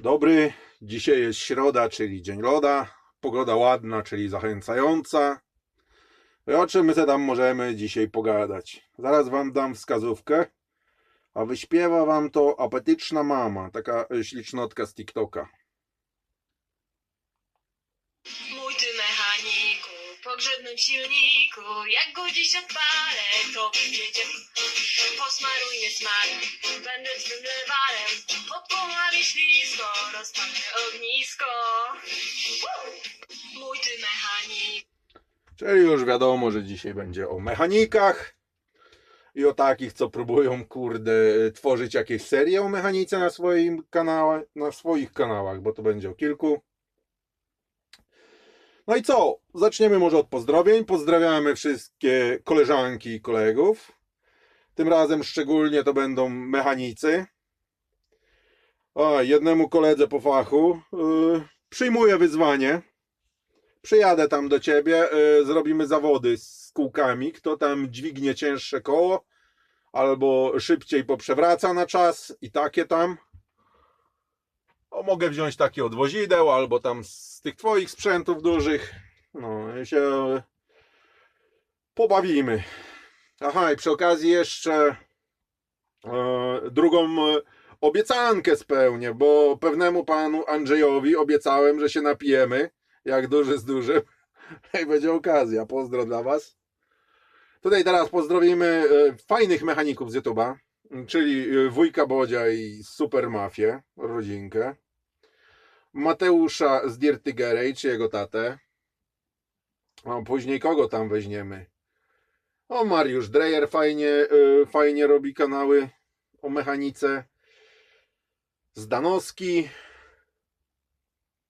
dobry. Dzisiaj jest środa, czyli dzień loda. Pogoda ładna, czyli zachęcająca. I o czym my se tam możemy dzisiaj pogadać? Zaraz wam dam wskazówkę, a wyśpiewa wam to apetyczna mama, taka ślicznotka z TikToka. Silniku, jak go dziś odpalę, to posmaruj mnie będę twym lewarem, pod kołami ślisko, rozpalę ognisko. Mój ty mechanik, Czyli już wiadomo, że dzisiaj będzie o mechanikach i o takich, co próbują, kurde, tworzyć jakieś serie o mechanice na swoim kanale, na swoich kanałach, bo to będzie o kilku. No i co? Zaczniemy może od pozdrowień. Pozdrawiamy wszystkie koleżanki i kolegów. Tym razem szczególnie to będą mechanicy. A, jednemu koledze po fachu yy, przyjmuję wyzwanie. Przyjadę tam do ciebie, y, zrobimy zawody z kółkami. Kto tam dźwignie cięższe koło, albo szybciej poprzewraca na czas i takie tam. Mogę wziąć takie od wozideł, albo tam z tych twoich sprzętów dużych. No się pobawimy. Aha, i przy okazji jeszcze e, drugą e, obiecankę spełnię, bo pewnemu panu Andrzejowi obiecałem, że się napijemy jak duży z dużym. I będzie okazja. Pozdro dla Was. Tutaj teraz pozdrowimy e, fajnych mechaników z YouTube'a, czyli e, wujka Bodzia i Super Mafię, rodzinkę. Mateusza z Dirty Garage, jego tatę. A później kogo tam weźmiemy? O, Mariusz Dreyer fajnie, e, fajnie robi kanały o mechanice. Zdanowski.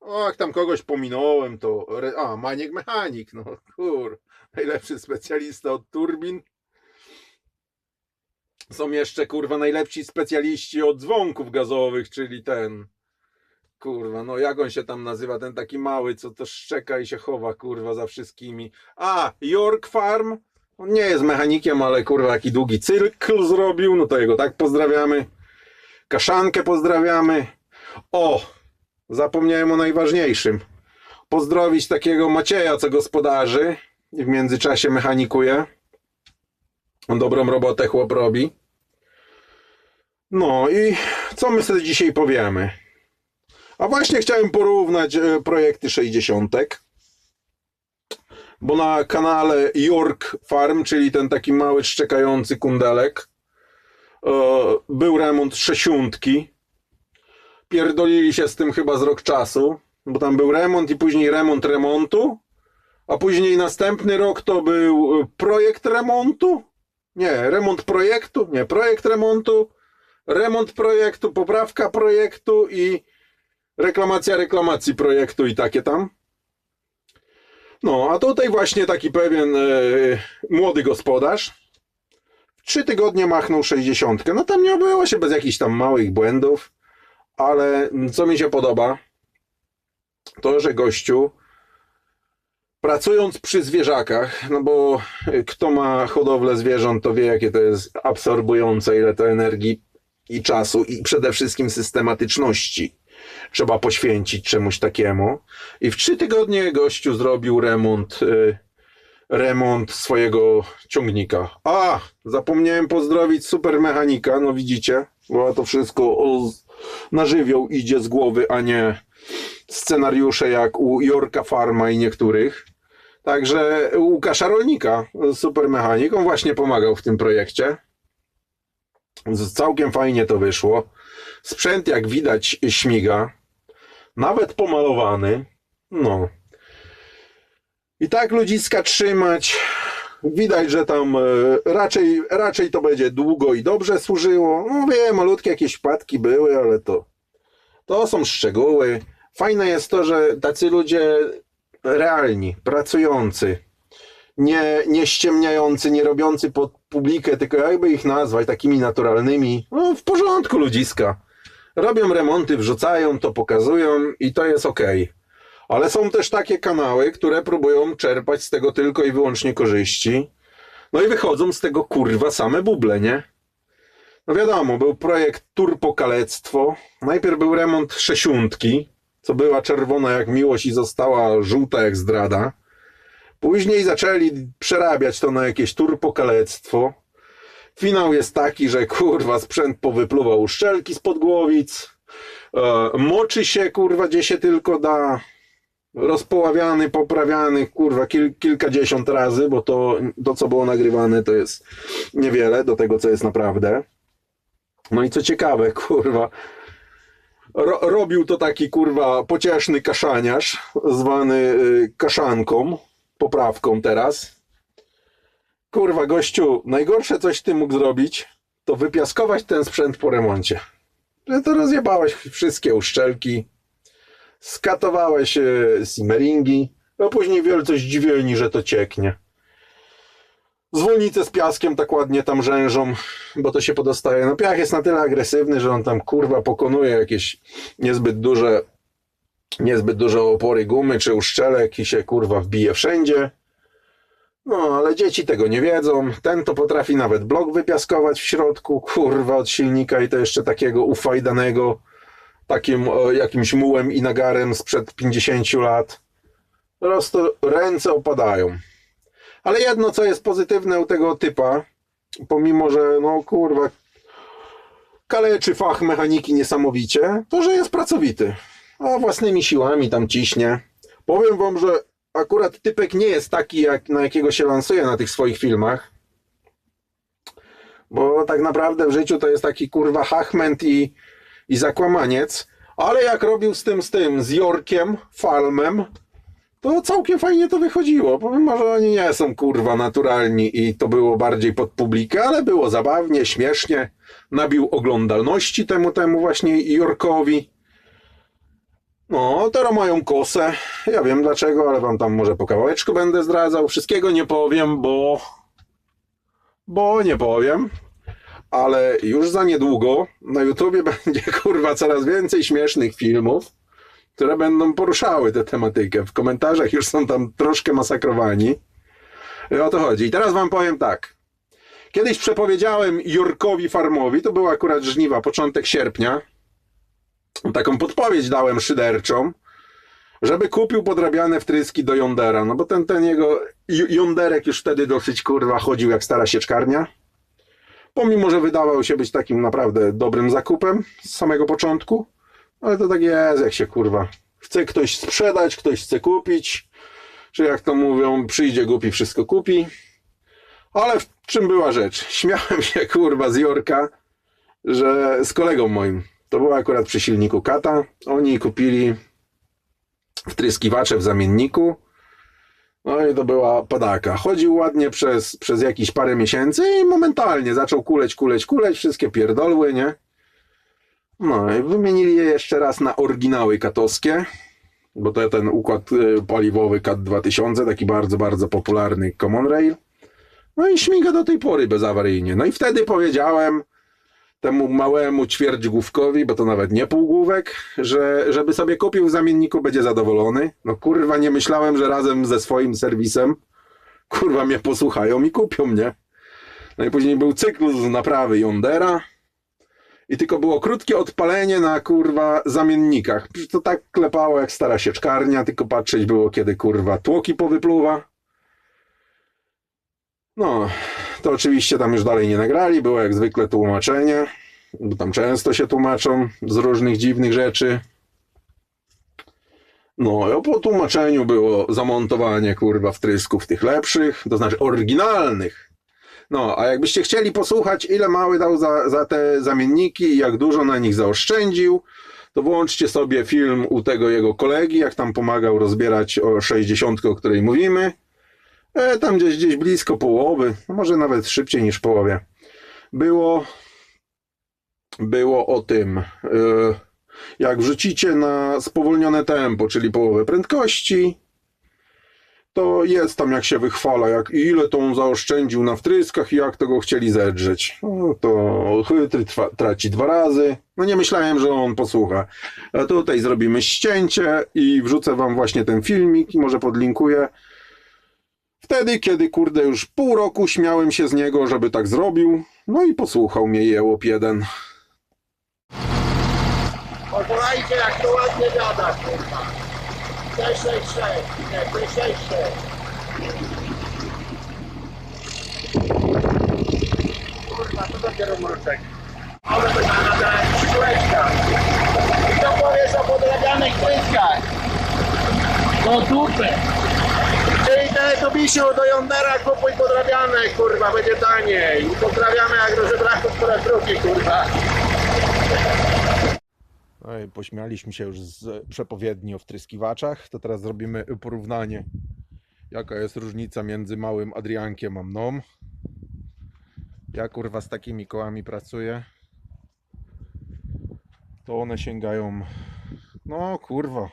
O, jak tam kogoś pominąłem, to. A, Maniek Mechanik, no kur. Najlepszy specjalista od turbin. Są jeszcze kurwa najlepsi specjaliści od dzwonków gazowych, czyli ten. Kurwa, no jak on się tam nazywa, ten taki mały, co to szczeka i się chowa, kurwa, za wszystkimi. A, York Farm. On nie jest mechanikiem, ale kurwa, jaki długi cykl zrobił, no to jego tak pozdrawiamy. Kaszankę pozdrawiamy. O, zapomniałem o najważniejszym. Pozdrowić takiego Macieja, co gospodarzy i w międzyczasie mechanikuje. On dobrą robotę chłop robi. No i co my sobie dzisiaj powiemy? A właśnie chciałem porównać e, projekty 60. Bo na kanale York Farm, czyli ten taki mały szczekający kundelek, e, był remont sześciątki pierdolili się z tym chyba z rok czasu, bo tam był remont i później remont remontu, a później następny rok to był y, projekt remontu, nie, remont projektu, nie, projekt remontu, remont projektu, poprawka projektu i reklamacja reklamacji projektu i takie tam. No, a tutaj właśnie taki pewien e, młody gospodarz trzy tygodnie machnął 60. No tam nie obyło się bez jakichś tam małych błędów ale co mi się podoba, to że gościu, pracując przy zwierzakach, no bo kto ma hodowlę zwierząt, to wie, jakie to jest absorbujące, ile to energii i czasu, i przede wszystkim systematyczności trzeba poświęcić czemuś takiemu. I w trzy tygodnie gościu zrobił remont. y, Remont swojego ciągnika. A, zapomniałem pozdrowić super mechanika, no widzicie, bo to wszystko na żywioł idzie z głowy, a nie scenariusze jak u Jorka Farma i niektórych. Także Łukasza Rolnika, super mechanik, on właśnie pomagał w tym projekcie. Całkiem fajnie to wyszło. Sprzęt, jak widać, śmiga. Nawet pomalowany. No. I tak ludziska trzymać. Widać, że tam e, raczej, raczej to będzie długo i dobrze służyło. No wiem, malutkie jakieś wpadki były, ale to, to są szczegóły. Fajne jest to, że tacy ludzie realni, pracujący, nie, nie ściemniający, nie robiący pod publikę, tylko jakby ich nazwać takimi naturalnymi. No w porządku ludziska. Robią remonty, wrzucają, to pokazują i to jest okej. Ale są też takie kanały, które próbują czerpać z tego tylko i wyłącznie korzyści. No i wychodzą z tego kurwa same buble, nie? No wiadomo, był projekt Turpokalectwo. Najpierw był remont szesiątki, co była czerwona jak miłość i została żółta jak zdrada. Później zaczęli przerabiać to na jakieś turpokalectwo. Finał jest taki, że kurwa sprzęt powypluwał uszczelki spod głowic. E, moczy się kurwa gdzie się tylko da. Rozpoławiany, poprawiany kurwa kil, kilkadziesiąt razy, bo to, to co było nagrywane to jest niewiele do tego co jest naprawdę. No i co ciekawe, kurwa, ro, robił to taki kurwa pocieszny kaszaniarz, zwany y, kaszanką, poprawką teraz. Kurwa, gościu, najgorsze coś ty mógł zrobić, to wypiaskować ten sprzęt po remoncie. Że to rozjebałeś wszystkie uszczelki, skatowałeś y, simmeringi, a później wielce zdziwieni, że to cieknie. Zwolnice z piaskiem tak ładnie tam rzężą, bo to się podostaje. No piach jest na tyle agresywny, że on tam kurwa pokonuje jakieś niezbyt duże niezbyt duże opory gumy czy uszczelek i się kurwa wbije wszędzie. No, ale dzieci tego nie wiedzą. Ten to potrafi nawet blok wypiaskować w środku, kurwa, od silnika i to jeszcze takiego ufajdanego takim o, jakimś mułem i nagarem sprzed 50 lat. Po prostu ręce opadają. Ale jedno, co jest pozytywne u tego typa, pomimo, że no kurwa kaleczy fach mechaniki niesamowicie, to że jest pracowity. A własnymi siłami tam ciśnie. Powiem wam, że akurat typek nie jest taki, jak, na jakiego się lansuje na tych swoich filmach. Bo tak naprawdę w życiu to jest taki kurwa hachment i, i zakłamaniec. Ale jak robił z tym, z tym, z Jorkiem, Falmem, to całkiem fajnie to wychodziło. Powiem, że oni nie są kurwa naturalni i to było bardziej pod publikę, ale było zabawnie, śmiesznie. Nabił oglądalności temu, temu właśnie Jorkowi. No, teraz mają kosę. Ja wiem dlaczego, ale wam tam może po kawałeczku będę zdradzał. Wszystkiego nie powiem, bo. Bo nie powiem. Ale już za niedługo na YouTubie będzie kurwa coraz więcej śmiesznych filmów które będą poruszały tę tematykę. W komentarzach już są tam troszkę masakrowani. I o to chodzi. I teraz wam powiem tak. Kiedyś przepowiedziałem Jurkowi Farmowi, to była akurat żniwa, początek sierpnia. Taką podpowiedź dałem szyderczą, żeby kupił podrabiane wtryski do Jondera. No bo ten, ten jego Jonderek już wtedy dosyć kurwa chodził jak stara sieczkarnia. Pomimo, że wydawał się być takim naprawdę dobrym zakupem z samego początku. Ale to tak jest, jak się kurwa. Chce ktoś sprzedać, ktoś chce kupić. Czy jak to mówią, przyjdzie głupi, wszystko kupi. Ale w czym była rzecz? Śmiałem się kurwa z Jorka, że z kolegą moim. To było akurat przy silniku Kata. Oni kupili wtryskiwacze w zamienniku. No i to była padaka. Chodził ładnie przez, przez jakieś parę miesięcy i momentalnie zaczął kuleć, kuleć, kuleć. Wszystkie pierdolły, nie? No i wymienili je jeszcze raz na oryginały katowskie, bo to ten układ y, paliwowy CAT 2000, taki bardzo, bardzo popularny Common Rail. No i śmiga do tej pory bezawaryjnie. No i wtedy powiedziałem temu małemu ćwierćgłówkowi, bo to nawet nie półgłówek, że żeby sobie kupił w zamienniku, będzie zadowolony. No kurwa, nie myślałem, że razem ze swoim serwisem kurwa mnie posłuchają i kupią mnie. No i później był cykl z naprawy Yondera, i tylko było krótkie odpalenie na kurwa zamiennikach. To tak klepało jak stara sieczkarnia, tylko patrzeć było kiedy kurwa tłoki powypluwa. No, to oczywiście tam już dalej nie nagrali, było jak zwykle tłumaczenie, bo tam często się tłumaczą z różnych dziwnych rzeczy. No, a po tłumaczeniu było zamontowanie kurwa wtrysków tych lepszych, to znaczy oryginalnych, no, a jakbyście chcieli posłuchać, ile mały dał za, za te zamienniki i jak dużo na nich zaoszczędził, to włączcie sobie film u tego jego kolegi, jak tam pomagał rozbierać o 60, o której mówimy. E, tam gdzieś, gdzieś blisko połowy, może nawet szybciej niż połowie. Było, było o tym, e, jak wrzucicie na spowolnione tempo, czyli połowę prędkości, to jest tam jak się wychwala, jak ile to on zaoszczędził na wtryskach i jak to go chcieli zedrzeć. No to chytry traci dwa razy. No nie myślałem, że on posłucha. A tutaj zrobimy ścięcie i wrzucę wam właśnie ten filmik i może podlinkuję. Wtedy, kiedy kurde już pół roku śmiałem się z niego, żeby tak zrobił, no i posłuchał mnie jełop jeden. Posłuchajcie, jak to ładnie gada, kurwa. 666, nie, 666. Kurwa, to za mruczek? Ale to na na kółeczka. I co powiesz o podrabianych pryskach? Do dupy. Czyli teletubisiu do Yondera kupuj podrabiane, kurwa, będzie taniej. I pozdrawiamy jak do żebraków po raz drugi, kurwa. No i pośmialiśmy się już z przepowiedni o wtryskiwaczach, to teraz zrobimy porównanie. Jaka jest różnica między małym Adriankiem a mną. Ja kurwa z takimi kołami pracuję. To one sięgają, no kurwa,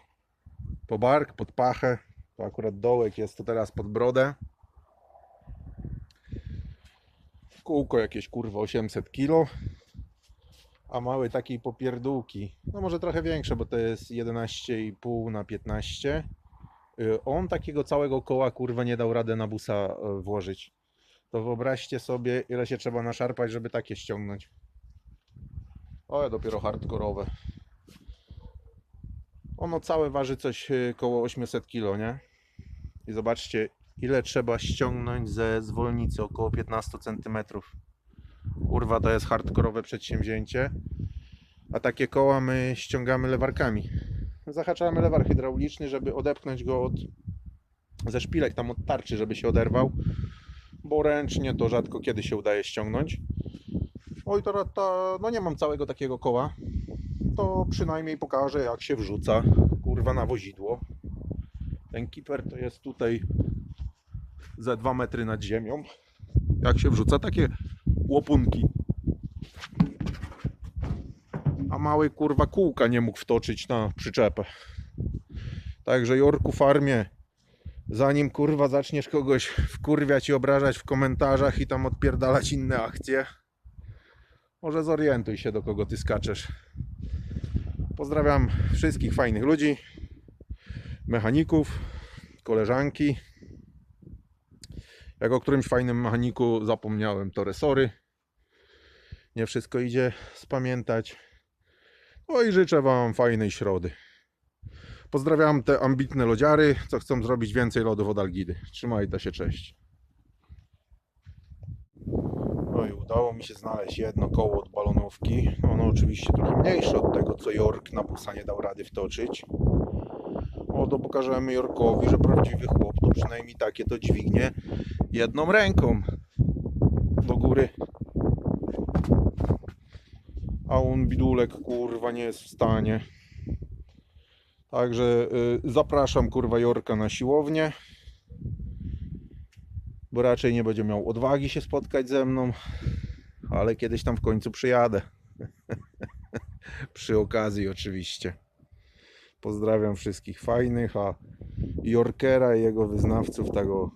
po bark, pod pachę. To akurat dołek jest to teraz pod brodę. Kółko jakieś kurwa 800 kg a mały takiej popierdółki, no może trochę większe, bo to jest 11,5 na 15. Y, On takiego całego koła kurwa nie dał rady na busa y, włożyć. To wyobraźcie sobie, ile się trzeba naszarpać, żeby takie ściągnąć. O, dopiero hardkorowe. Ono całe waży coś y, koło 800 kg, nie? I zobaczcie, ile trzeba ściągnąć ze zwolnicy, około 15 cm. Kurwa, to jest hardkorowe przedsięwzięcie. A takie koła my ściągamy lewarkami. Zahaczamy lewar hydrauliczny, żeby odepchnąć go od ze szpilek tam od tarczy, żeby się oderwał. Bo ręcznie to rzadko kiedy się udaje ściągnąć. Oj, to, to no nie mam całego takiego koła. To przynajmniej pokażę jak się wrzuca kurwa na wozidło. Ten kiper to jest tutaj ze 2 metry nad ziemią. Jak się wrzuca takie łopunki. A mały kurwa kółka nie mógł wtoczyć na przyczepę. Także Jorku Farmie, zanim kurwa zaczniesz kogoś wkurwiać i obrażać w komentarzach i tam odpierdalać inne akcje, może zorientuj się do kogo ty skaczesz. Pozdrawiam wszystkich fajnych ludzi, mechaników, koleżanki. Jak o którymś fajnym mechaniku zapomniałem, to resory. Nie wszystko idzie spamiętać. No i życzę Wam fajnej środy. Pozdrawiam te ambitne lodziary, co chcą zrobić więcej lodów od Algidy. Trzymajcie się, cześć. I udało mi się znaleźć jedno koło od balonówki. Ono oczywiście trochę mniejsze od tego, co Jork na busa nie dał rady wtoczyć. O, to pokażemy Jorkowi, że prawdziwy chłop to przynajmniej takie to dźwignie jedną ręką do góry. A on bidulek kurwa nie jest w stanie. Także y, zapraszam kurwa Jorka na siłownię. Bo raczej nie będzie miał odwagi się spotkać ze mną. Ale kiedyś tam w końcu przyjadę. Przy okazji oczywiście. Pozdrawiam wszystkich fajnych, a Jorkera i jego wyznawców tego